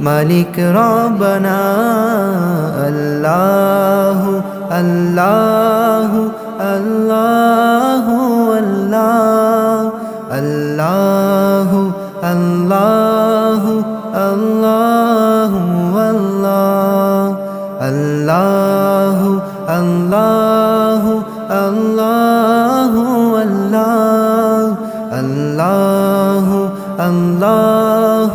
মালিক রব্বানা আল্লাহ আল্লাহ আল্লাহ আল্লাহ আল্লাহ আল্লাহ আল্লাহ আল্লাহ আল্লাহ আল্লাহ আল্লাহ আল্লাহ আল্লাহ আল্লাহ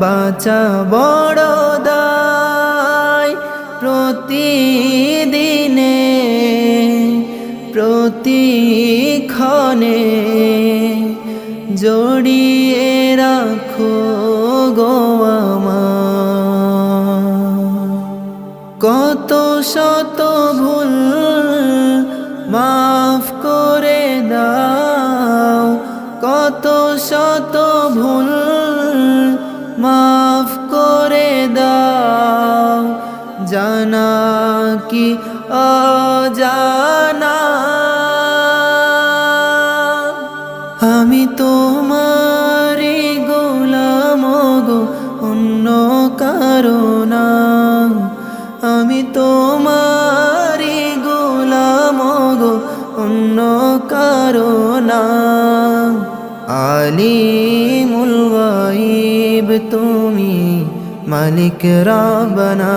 বাঁচা বড় দায় প্রতিদিনে, প্রতিক্ষণে। জড়িয়ে রাখো গো কত শত ভুল মাফ করে দাও, কত শত ভুল অজানা। আমি তোমারি গোলাম গো, অন্য কারণা আমি তোমারি গোলাম গো, অন্য কারণা আলিমুল গাইব তুমি মালিক রাবনা